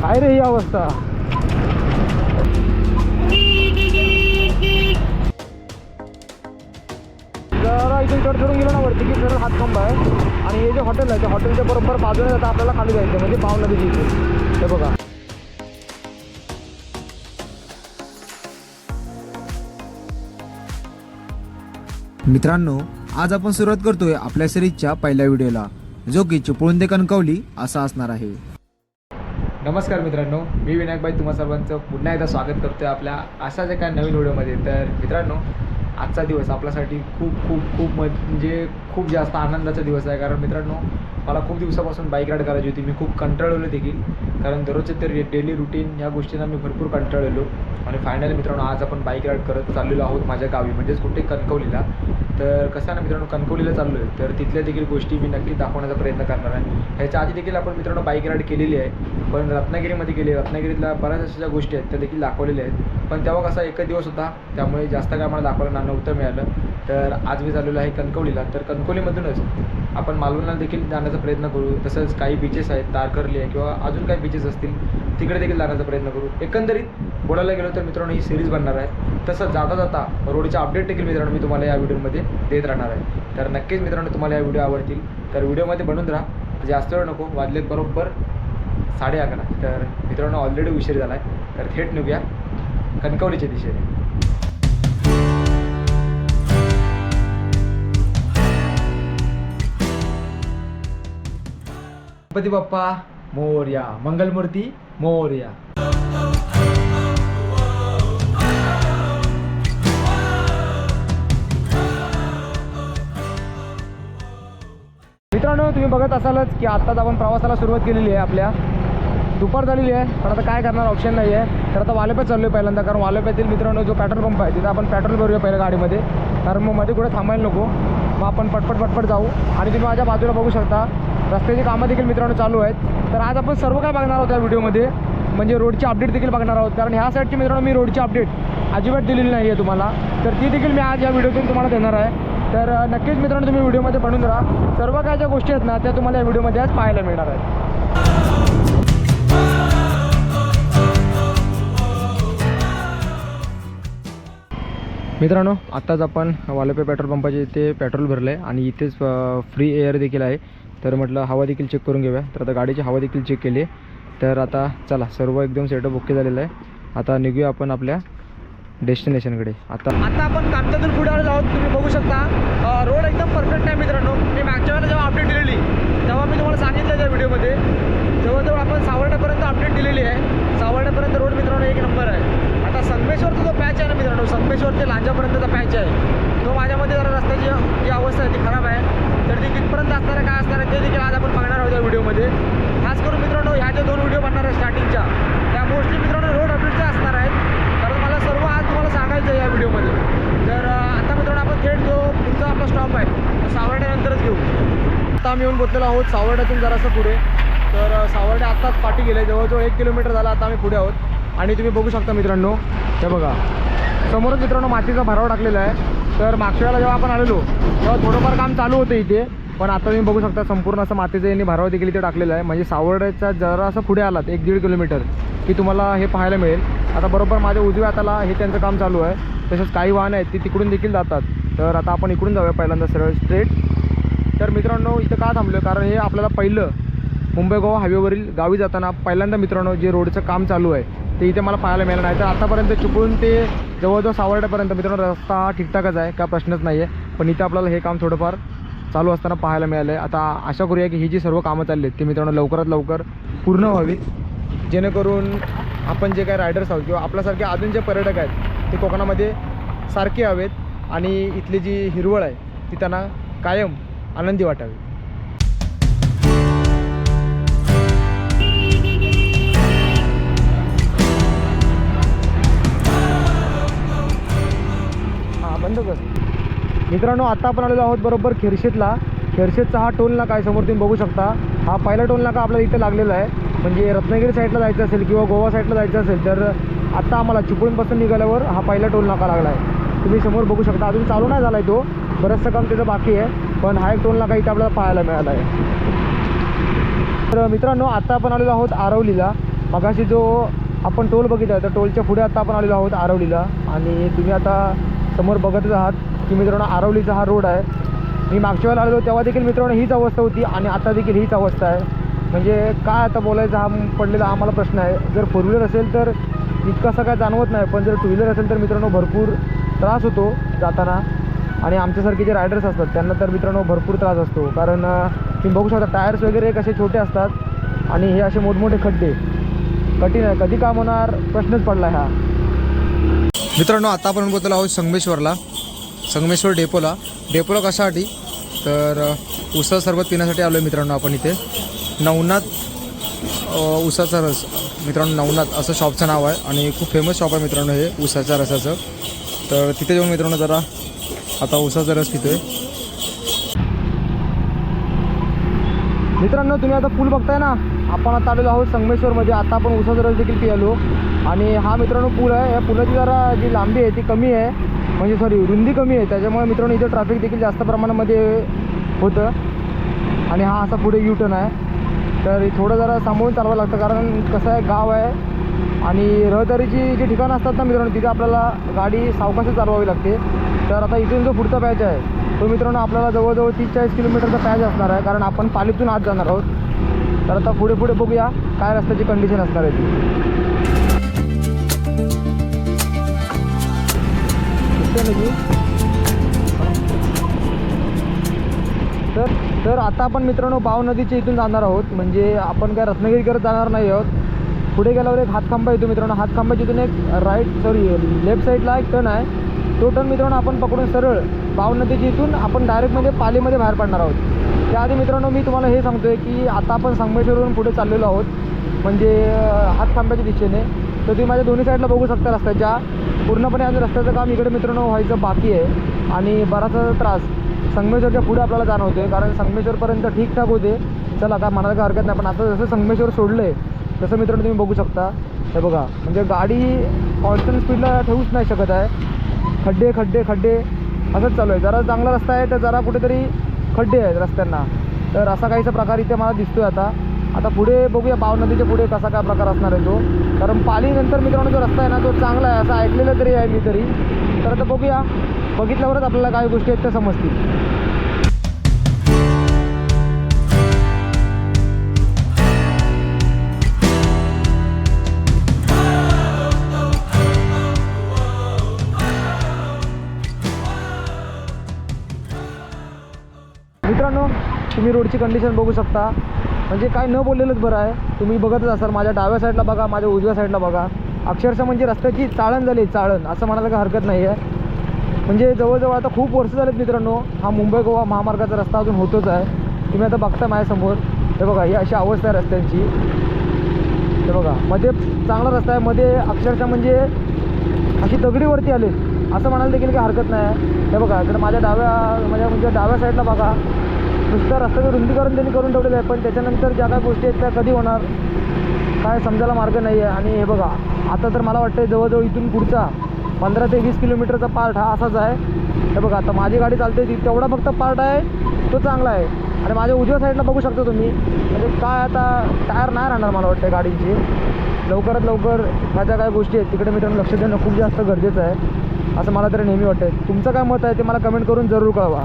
काय रे ही अवस्था? जरा इथून चढ चढून गेलो ना वरती की सरळ हातखंब आहे. आणि हे जे हॉटेल आहे त्या हॉटेलच्या बरोबर बाजूने जाता आपल्याला खाली जायचं म्हणजे पाव नदीची इथे. हे बघा. मित्रांनो आज आपण सुरुवात करतोय आपल्या सिरीजच्या पहिल्या व्हिडिओला जो की चिपळूण ते कणकवली असा असणार आहे. नमस्कार मित्रांनो मी विनायकबाई तुम्हा सर्वांचं पुन्हा एकदा स्वागत करतो आहे आपल्या अशाच एका नवीन व्हिडिओमध्ये. तर मित्रांनो आजचा दिवस आपल्यासाठी खूप खूप खूप म्हणजे खूप जास्त आनंदाचा दिवस आहे. कारण मित्रांनो मला खूप दिवसापासून बाईक राईड करायची होती. मी खूप कंटाळलेलो देखील. कारण दररोजचे तर डेली रुटीन या गोष्टींना मी भरपूर कंटाळलेलो. आणि फायनली मित्रांनो आज आपण बाईक राईड करत चाललेलो आहोत माझ्या गावी. म्हणजेच कुठे? कणकवलीला. तर कसं आहे ना मित्रांनो कणकवलीला चाललो आहे तर तिथल्या देखील गोष्टी मी नक्कीच दाखवण्याचा प्रयत्न करणार आहे. ह्याच्या आधी देखील आपण मित्रांनो बाईक राईड केलेली आहे. पण रत्नागिरीमध्ये गेले. रत्नागिरीतल्या बऱ्याच अशा ज्या गोष्टी आहेत त्या देखील दाखवलेल्या आहेत. पण तेव्हा कसा एकच दिवस होता त्यामुळे जास्त काय मला दाखवायला नव्हतं मिळालं. तर आज मी चाललेलो आहे कणकवलीला. तर कणकवलीमधूनच आपण मालवणला देखील जाण्याचा प्रयत्न करू. तसंच काही बीचेस आहेत तारकर्ली आहे किंवा अजून काही बीचेस असतील तिकडे देखील जाण्याचा प्रयत्न करू. एकंदरीत बोलायला गेलो तर मित्रांनो ही सिरीज बनणार आहे. तसं जाता जाता रोडचे अपडेट देखील मित्रांनो मी तुम्हाला या व्हिडिओमध्ये देत राहणार आहे. तर नक्कीच मित्रांनो तुम्हाला या व्हिडिओ आवडतील. तर व्हिडिओमध्ये बनून राहा. जास्त वेळ नको वाजलेत बरोबर साडे अकरा. तर मित्रांनो ऑलरेडी उशीर झाला आहे तर थेट निघूया कणकवलीच्या दिशेने. गणपती बाप्पा मोर्या. मंगलमूर्ती मोर्या. मित्रांनो तुम्ही बघत असालच की आत्ताच आपण प्रवासाला सुरुवात केलेली आहे आपल्या. दुपार झालेली आहे पण आता काय करणार ऑप्शन नाही आहे तर आता वालेप्यात चाललो आहे पहिल्यांदा कारण वालेप्यातील मित्रांनो जो पेट्रोल पंप आहे तिथं आपण पेट्रोल भरूया पहिल्या गाडीमध्ये. कारण मग मध्ये कुठे थांबायला नको. मग आपण पटपट पटपट जाऊ. आणि तुम्ही माझ्या बाजूला बघू शकता रस्त्याची कामं देखील मित्रांनो चालू आहेत. तर आज आपण सर्व काय बघणार आहोत या व्हिडिओमध्ये? म्हणजे रोडची अपडेट देखील बघणार आहोत. कारण ह्या साईडची मित्रांनो मी रोडची अपडेट अजिबात दिलेली नाही आहे तुम्हाला. तर ती देखील मी आज या व्हिडिओतून तुम्हाला देणार आहे. तर नक्कीच मित्रांनो तुम्ही व्हिडिओमध्ये बनून राहा. सर्व काय ज्या गोष्टी आहेत ना त्या तुम्हाला या व्हिडिओमध्ये आज पाहायला मिळणार आहेत. मित्रांनो आत्ताच आपण वालपे पेट्रोल पंपाच्या इथे पेट्रोल भरलं आहे आणि इथेच फ्री एअर देखील आहे. तर म्हटलं हवा देखील चेक करून घेऊया. तर आता गाडीची हवा देखील चेक केली आहे. तर आता चला सर्व एकदम सेटअप ओके झालेलं आहे. आता निघूया आपण आपल्या डेस्टिनेशनकडे आता आता आपण कामत्यातून पुढे आलेलो आहोत तुम्ही बघू शकता रोड एकदम परफेक्ट आहे मित्रांनो मी मागच्या वेळेला जेव्हा अपडेट दिलेली तेव्हा मी तुम्हाला सांगितलं त्या व्हिडिओमध्ये जवळजवळ आपण सावर्ड्यापर्यंत अपडेट दिलेली आहे सावर्ड्यापर्यंत रोड मित्रांनो एक नंबर आहे आता संगमेश्वरचा जो संपेश्वर ते लांजापर्यंतचा पॅच आहे. तो माझ्यामध्ये जरा रस्त्याची जी अवस्था आहे ती खराब आहे. तर ती कितपर्यंत असणार आहे काय असणार आहे ते देखील आज आपण बघणार आहोत या व्हिडिओमध्ये. खास करून मित्रांनो ह्या ज्या दोन व्हिडिओ बनणार आहे स्टार्टिंगच्या त्या मोस्टली मित्रांनो रोड अपडेटच्या असणार आहेत. कारण मला सर्व आज तुम्हाला सांगायचं आहे या व्हिडिओमध्ये. तर आता मित्रांनो आपण थेट जो पुढचा आपला स्टॉप आहे तो सावर्ड्यानंतरच घेऊ. आता आम्ही येऊन पोचलेलो आहोत सावर्ड्यातून जरासं पुढे. तर सावर्डे आत्ताच पाठी गेले. जवळजवळ एक किलोमीटर झाला आता आम्ही पुढे आहोत. आणि तुम्ही बघू शकता मित्रांनो हे बघा. समोरच मित्रांनो मातीचा भराव टाकलेला आहे. तर मागच्या वेळेला जेव्हा आपण आलेलो तेव्हा थोडंफार काम चालू होतं इथे. पण आता तुम्ही बघू शकता संपूर्ण असं मातीचं यांनी भराव देखील इथे टाकलेलं आहे. म्हणजे सावर्ड्याच्या जरा असं पुढे आलात एक दीड किलोमीटर की तुम्हाला हे पाहायला मिळेल. आता बरोबर माझ्या उजव्या हाताला हे त्यांचं काम चालू आहे. तसेच काही वाहन आहेत ती तिकडून देखील जातात. तर आता आपण इकडून जाऊया पहिल्यांदा सरळ स्ट्रेट तर मित्रांनो इथं का थांबलो कारण हे आपल्याला पहिलं मुंबई गोवा हायवेवरील गावी जाताना पहिल्यांदा मित्रांनो जे रोडचं काम चालू आहे ते इथे मला पाहायला मिळालं नाही. तर आतापर्यंत चुकून ते जवळजवळ सावर्ड्यापर्यंत मित्रांनो रस्ता ठीकठाकच आहे काय प्रश्नच नाही आहे पण इथे आपल्याला हे काम थोडंफार चालू असताना पाहायला मिळालं आहे आता आशा करूया की ही जी सर्व कामं चालली आहेत ती मित्रांनो लवकरात लवकर पूर्ण व्हावीत जेणेकरून आपण जे काही रायडर्स आहोत किंवा आपल्यासारखे अजून जे पर्यटक आहेत ते कोकणामध्ये सारखे हवेत आणि इथली जी हिरवळ आहे ती त्यांना कायम आनंदी वाटावी. मित्रांनो आता आपण आलेलो आहोत बरोबर खेरशेतला. खेरशेतचा हा टोल नाका आहे समोर तुम्ही बघू शकता. हा पहिला टोल नाका आपल्याला इथे लागलेला आहे. म्हणजे रत्नागिरी साईडला जायचं असेल किंवा गोवा साईडला जायचं असेल तर आत्ता आम्हाला चिपळूणपासून निघाल्यावर हा पहिला टोल नाका लागला आहे. तुम्ही समोर बघू शकता. अजून चालू नाही झाला आहे तो. बरंचसं काम त्याचं बाकी आहे. पण हा एक टोल नाका इथे आपल्याला पाहायला मिळाला आहे. तर मित्रांनो आता आपण आलेलो आहोत आरवलीला. मगाशी जो आपण टोल बघितला तर टोलच्या पुढे आता आपण आलेलो आहोत आरवलीला. आणि तुम्ही आता समोर बघतच आहात. की मित्रांनो आरवलीचा हा रोड आहे. मी मागच्या वेळेला आलेलो तेव्हा देखील मित्रांनो हीच अवस्था होती आणि आता देखील हीच अवस्था आहे. म्हणजे काय आता बोलायचा हा पडलेला आम्हाला प्रश्न आहे. जर फोर व्हीलर असेल तर इतकं काय जाणवत नाही पण जर टू व्हीलर असेल तर मित्रांनो भरपूर त्रास होतो जाताना. आणि आमच्यासारखे जे रायडर्स असतात त्यांना तर मित्रांनो भरपूर त्रास असतो. कारण तुम्ही बघू शकता टायर्स वगैरे कसे छोटे असतात आणि हे असे मोठमोठे खड्डे. कठीण आहे. कधी काम होणार प्रश्नच पडला हा मित्रांनो आता आपण बोलतो आहोत संगमेश्वरला. संगमेश्वर डेपोला. डेपोला कशासाठी? तर उसा सरबत पिण्यासाठी आलो आहे मित्रांनो आपण इथे. नवनाथ उसाचा रस. मित्रांनो नवनाथ असं शॉपचं नाव आहे आणि खूप फेमस शॉप आहे मित्रांनो हे उसाच्या रसाचं. तर तिथे जाऊन मित्रांनो जरा आता उसाचा रस पितोय. मित्रांनो तुम्ही आता पूल बघताय ना? आपण आता आलेलो आहोत संगमेश्वरमध्ये. आता आपण उसाचा रस देखील पियालो. आणि हा मित्रांनो पूल आहे. या पुलाची जरा जी लांबी आहे ती कमी आहे. म्हणजे सॉरी रुंदी कमी आहे. त्याच्यामुळे मित्रांनो इथे ट्रॅफिक देखील जास्त प्रमाणामध्ये होतं. आणि हा असा पुढे यू टर्न आहे. तर थोडं जरा सांभाळून चालवावं लागतं. कारण कसं आहे गाव आहे. आणि रहदारीची जी ठिकाणं असतात ना मित्रांनो तिथे आपल्याला गाडी सावकाशी चालवावी लागते. तर आता इथून जो पुढचा पॅच आहे तो मित्रांनो आपल्याला जवळजवळ तीस चाळीस किलोमीटरचा पॅच असणार आहे. कारण आपण पालीतून आत जाणार आहोत. तर आता पुढे पुढे बघूया काय रस्त्याची कंडिशन असणार आहे ती. की? तर तर आता आपण मित्रांनो बाव नदीच्या इथून जाणार आहोत. म्हणजे आपण काय रत्नागिरी करत जाणार नाही आहोत. पुढे गेल्यावर एक हातखांबा येतो मित्रांनो. हातखांबाच्या इथून एक राईट सॉरी लेफ्ट साईडला एक टर्न आहे. तो टर्न मित्रांनो आपण पकडून सरळ बाव नदीच्या इथून आपण डायरेक्टमध्ये पालीमध्ये बाहेर पडणार आहोत. त्याआधी मित्रांनो मी तुम्हाला हे सांगतोय की आता आपण संगमेश्वरवरून पुढे चाललेलो आहोत. म्हणजे हातखांब्याच्या दिशेने. तर तुम्ही माझ्या दोन्ही साईडला बघू शकता रस्त्याच्या. पूर्णपणे आज रस्त्याचं काम इकडे मित्रांनो व्हायचं बाकी आहे. आणि बराचसा त्रास संगमेश्वरच्या पुढे आपल्याला जाणवते कारण संगमेश्वरपर्यंत ठीकठाक होते. चला आता म्हणायला काय हरकत नाही पण आता जसं संगमेश्वर सोडलं आहे तसं मित्रांनो तुम्ही बघू शकता. हे बघा म्हणजे गाडी कॉन्स्टंट स्पीडला ठेवूच नाही शकत आहे. खड्डे खड्डे खड्डे असंच चालू आहे. जरा चांगला रस्ता आहे तर जरा कुठेतरी खड्डे आहेत रस्त्यांना. तर असा काहीसा प्रकार इथे मला दिसतो आहे आता. आता पुढे बघूया बाव नदीच्या पुढे कसा काय प्रकार असणार आहे तो. कारण पालीनंतर मित्रांनो जो रस्ता आहे ना तो चांगला आहे. असं ऐकलेलं तरी आहे मी तरी. तर आता बघूया. बघितल्यावरच आपल्याला काय गोष्टी आहेत त्या समजतील. मित्रांनो तुम्ही रोडची कंडिशन बघू शकता. म्हणजे काय न बोललेलंच बरं आहे. तुम्ही बघतच असाल माझ्या डाव्या साईडला बघा माझ्या उजव्या साईडला बघा. अक्षरशः म्हणजे रस्त्याची चाळण झाली चाळण. असं म्हणायला काही हरकत नाही आहे म्हणजे जवळजवळ आता खूप वर्ष झालेत मित्रांनो हा मुंबई गोवा महामार्गाचा रस्ता अजून होतोच आहे. तुम्ही आता बघता माझ्यासमोर. हे बघा ही अशी अवस्था आहे रस्त्यांची. हे बघा मध्ये चांगला रस्ता आहे मध्ये अक्षरशः म्हणजे अशी दगडीवरती आले असं म्हणायला देखील काही हरकत नाही आहे हे बघा इकडे माझ्या डाव्या माझ्या म्हणजे डाव्या साईडला बघा. नुसतं रस्त्याचं रुंदीकरण त्यांनी करून ठेवलेलं आहे पण त्याच्यानंतर ज्या काय गोष्टी आहेत त्या कधी होणार काय समजायला मार्ग नाही आहे आणि हे बघा आता तर मला वाटतं जवळजवळ इथून पुढचा पंधरा ते वीस किलोमीटरचा पार्ट हा असाच आहे. हे बघा आता माझी गाडी चालते ती तेवढा फक्त पार्ट आहे तो चांगला आहे. आणि माझ्या उजव्या साईडला बघू शकता तुम्ही. म्हणजे काय आता टायर नाही राहणार मला वाटतं गाडीची. लवकरात लवकर ह्या ज्या काय गोष्टी आहेत तिकडे मित्रांनो लक्ष देणं खूप जास्त गरजेचं आहे. असं मला तरी नेहमी वाटतं तुमचं काय मत आहे ते मला कमेंट करून जरूर कळवा.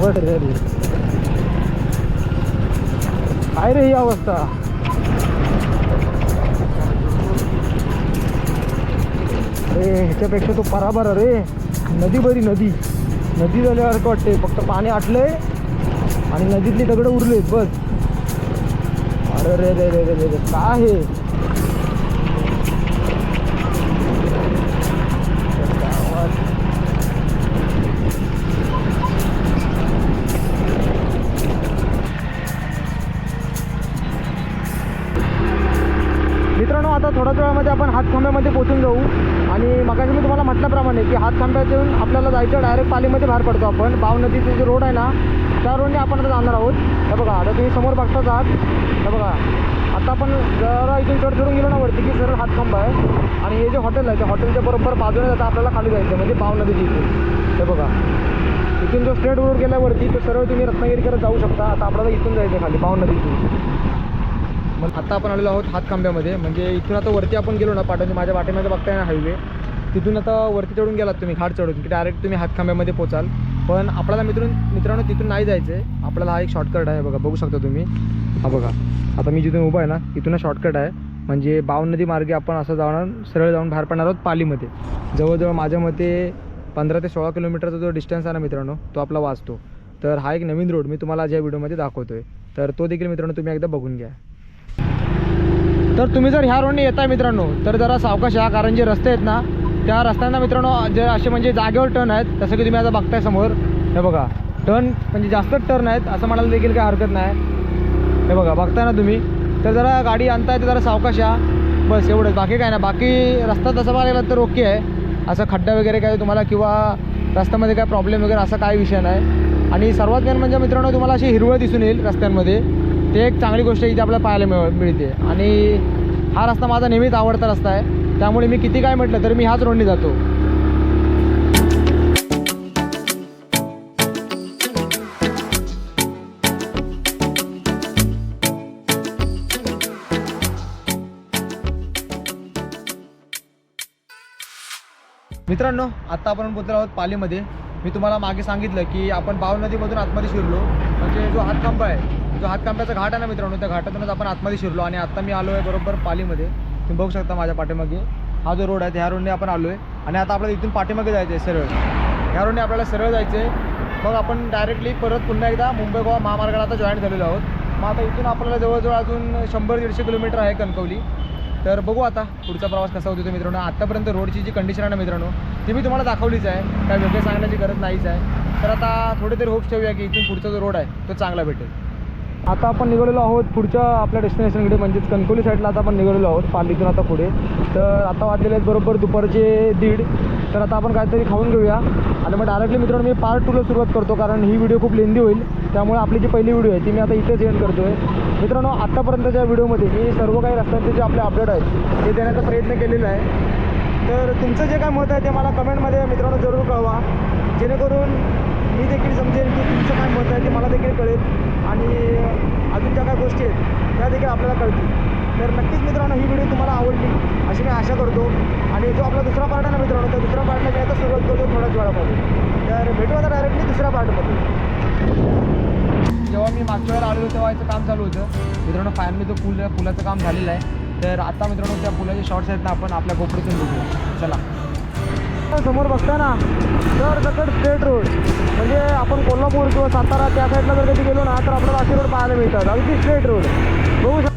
बरं रे रे. काय रे ही अवस्था? अरे ह्याच्यापेक्षा तो पराभर रे. नदी बरी नदी. नदी झाल्यासारखं वाटते फक्त पाणी आटलंय आणि नदीतली दगडं उरलेत बस. अरे रे रे रे रे रे काय आहे? थोड्याच वेळामध्ये आपण हातखांब्यामध्ये पोचून जाऊ. आणि मगाशी मी तुम्हाला म्हटल्याप्रमाणे की हातखांब्यातून आपल्याला जायचं डायरेक्ट पालीमध्ये बाहेर पडतो आपण. बाव नदीचे जे रोड आहे ना त्या रोडने आपण आता जाणार आहोत. हे बघा आता तुम्ही समोर बघताच आहात हे बघा आता आपण जरा इथून चढ चढून गेलो ना वरती की सरळ हातखांबा आहे. आणि हे जे हॉटेल आहे त्या हॉटेलच्या बरोबर बाजूने आता आपल्याला खाली जायचं म्हणजे बाव नदीची इथे. तर बघा इथून जो स्ट्रेट रोड गेल्यावरती तो सरळ तुम्ही रत्नागिरीकडे जाऊ शकता. आता आपल्याला इथून जायचं खाली बाव नदीतून. मग आता आपण आलेलो आहोत हातखांब्यामध्ये. म्हणजे इथून आता वरती आपण गेलो ना पाठवून माझ्या वाटेमध्ये बघताय ना हायवे तिथून आता वरती चढून गेलात तुम्ही घाट चढून की डायरेक्ट तुम्ही हातखांब्यामध्ये पोचाल. पण आपल्याला मित्रून मित्रांनो तिथून नाही जायचं आहे आपल्याला हा एक शॉर्टकट आहे बघा बघू शकता तुम्ही. हा बघा आता मी जिथून उभा आहे ना तिथून हा शॉर्टकट आहे. म्हणजे बावन नदी मार्गे आपण असं जाणार सरळ जाऊन बाहेर पडणार आहोत पालीमध्ये. जवळजवळ माझ्या मते पंधरा ते सोळा किलोमीटरचा जो डिस्टन्स आहे ना मित्रांनो तो आपला वाचतो. तर हा एक नवीन रोड मी तुम्हाला आज या व्हिडिओमध्ये दाखवतो आहे तर तो देखील मित्रांनो तुम्ही एकदा बघून घ्या. तर तुम्ही जर ह्या रोडने येताय मित्रांनो तर जरा सावकाश या कारण जे रस्ते आहेत ना त्या रस्त्यांना मित्रांनो जे असे म्हणजे जागेवर टर्न आहेत जसं की तुम्ही आता बघताय समोर. हे बघा टर्न म्हणजे जास्तच टर्न आहेत असं म्हणायला देखील काही हरकत नाही. हे बघा बघताय ना तुम्ही? तर जरा गाडी आणताय तर जरा सावकाश या. बस एवढंच. बाकी काय ना बाकी रस्ता तसा बघायला तर ओके आहे. असं खड्डा वगैरे काय तुम्हाला किंवा रस्त्यामध्ये काय प्रॉब्लेम वगैरे असा काय विषय नाही. आणि सर्वात मेन म्हणजे मित्रांनो तुम्हाला अशी हिरवळ दिसून येईल रस्त्यांमध्ये. ते एक चांगली गोष्ट इथे आपल्याला पाहायला मिळ मिळते. आणि हा रस्ता माझा नेहमीच आवडता रस्ता आहे. त्यामुळे मी किती काय म्हटलं तरी मी ह्याच रोडने जातो. मित्रांनो आत्ता आपण पोहोचलो आहोत पालीमध्ये. मी तुम्हाला मागे सांगितलं की आपण बाव नदीमधून आतमध्ये शिरलो. म्हणजे जो हातखांबा आहे जो हातकांब्याचा घाट आहे ना मित्रांनो त्या घाटातूनच आपण आतमध्ये शिरलो आणि आत्ता मी आलो आहे बरोबर पालीमध्ये. तुम्ही बघू शकता माझ्या पाठीमागे. हा जो रोड आहे ह्या रोडने आपण आलो आहे आणि आता आपल्याला इथून पाठीमागे जायचं आहे सरळ. ह्या रोडने आपल्याला सरळ जायचं आहे मग आपण डायरेक्टली परत पुन्हा एकदा मुंबई गोवा महामार्गाला आता जॉईन झालेलो आहोत. मग आता इथून आपल्याला जवळजवळ अजून शंभर दीडशे किलोमीटर आहे कणकवली. तर बघू आता पुढचा प्रवास कसा होतो मित्रांनो. आत्तापर्यंत रोडची जी कंडिशन आहे ना मित्रांनो ती मी तुम्हाला दाखवलीच आहे. काय वेगळे सांगण्याची गरज नाहीच आहे. तर आता थोडे तरी होप्स ठेवूया की इथून पुढचा जो रोड आहे तो चांगला भेटेल. आता आपण निघालेलो आहोत पुढच्या आपल्या डेस्टिनेशनकडे म्हणजेच कणकोली साईडला आता आपण निघालेलो आहोत पालीतून आता पुढे. तर आता वाजलेले आहेत बरोबर दुपारचे दीड. तर आता आपण काहीतरी खाऊन घेऊया. आणि मग डायरेक्टली मित्रांनो मी पार्ट टूला सुरुवात करतो कारण ही व्हिडिओ खूप लेंदी होईल. त्यामुळे आपली जी पहिली व्हिडिओ आहे ती मी आता इथेच एंड करतो आहे मित्रांनो आत्तापर्यंतच्या व्हिडिओमध्ये मी सर्व काही रस्त्यांचे जे आपले अपडेट आहेत ते देण्याचा प्रयत्न केलेला आहे. तर तुमचं जे काय मत आहे ते मला कमेंटमध्ये मित्रांनो जरूर कळवा. जेणेकरून मी देखील समजेल की तुमचं काय मत आहे ते मला देखील कळेल. आणि अजून ज्या काय गोष्टी आहेत त्या देखील आपल्याला कळतील. तर नक्कीच मित्रांनो ही व्हिडिओ तुम्हाला आवडली अशी मी आशा करतो. आणि जो आपला दुसरा पार्ट आहे ना मित्रांनो त्या दुसऱ्या पार्टला मी आता सुरुवात करतो थोड्याच वेळामध्ये. तर भेटू आता डायरेक्टली दुसऱ्या पार्टमध्ये जेव्हा मी मागच्या वेळेला आलेलो तेव्हा याचं काम चालू होतं. मित्रांनो फायनली तो पूल पुलाचं काम झालेलं आहे. तर आता मित्रांनो त्या पुलाचे शॉर्ट्स आहेत ना आपण आपल्या गोपडीतून बघूया. चला. समोर बघता ना तर सकट स्ट्रेट रोड म्हणजे आपण कोल्हापूर किंवा सातारा त्या साईडला जर कधी गेलो ना तर आपल्याला असे रोड पाहायला मिळतात. अगदी स्ट्रेट रोड